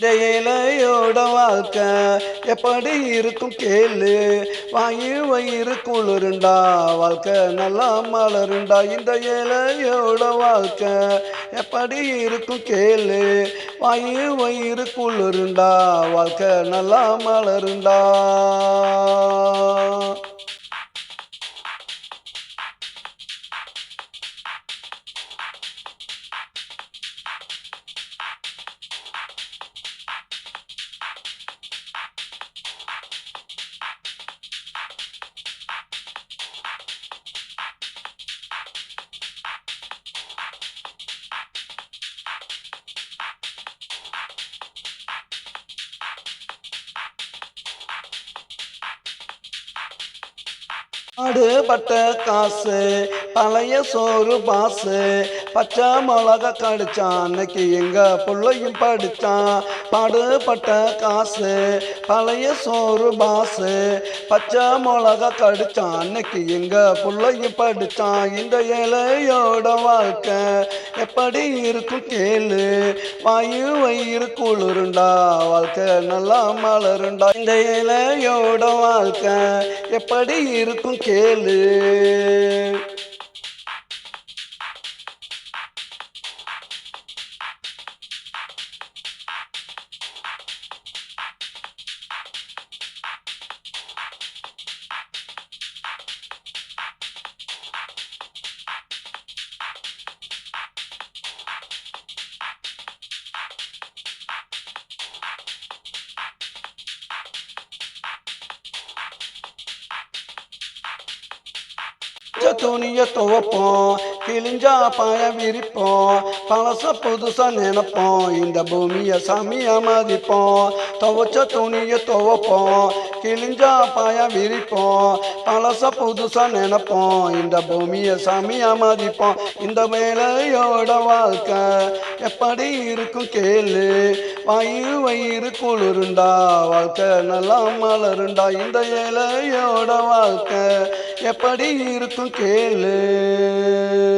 இந்த இலையோட வாழ்க்கை எப்படி இருக்கும் கேளு. வாங்கி வயிறு குளிருண்டா வாழ்க்கை நல்லா மலருண்டா. இந்த இலையோட வாழ்க்கை எப்படி இருக்கும் கேளு. வாங்கி வயிறு குளிருண்டா வாழ்க்கை நல்லா மலருண்டா. அடுபட்ட காசு பழைய சோறு பாசு பச்சை மிளகா கடிச்சான். அன்னைக்கு எங்க பிள்ளையும் படித்தான் பாடுபட்ட காசு பழைய சோறு பாசு பச்சை மிளகா கடிச்சான். அன்னைக்கு எங்க பிள்ளையும் படித்தான் இந்த இலையோட வாழ்க்கை எப்படி இருக்கும் கேளு. வாயு வயிறு குளிருண்டா வாழ்க்கை நல்லா மலருண்டா. இந்த இலையோட வாழ்க்கை எப்படி இருக்கும் கேளு. கிழிஞ்ச துணிய துவப்போம் கிழிஞ்சா பாய விரிப்போம் பழச புதுசா நினைப்போம். இந்த பூமிய சாமியா மதிப்போம். துவச்ச துணிய துவப்போம். கிழிஞ்சா பாய விரிப்போம் பழச புதுசா நினைப்போம். இந்த பூமிய சாமியா மதிப்போம். இந்த வேலையோட வாழ்க்கை எப்படி இருக்கும் கேளு. வயிறு வயிறு குளிருண்டா. வாழ்க்கை நல்லா மலருண்டா. இந்த இலையோட வாழ்க்கை எப்படி இருக்கும் கேளு.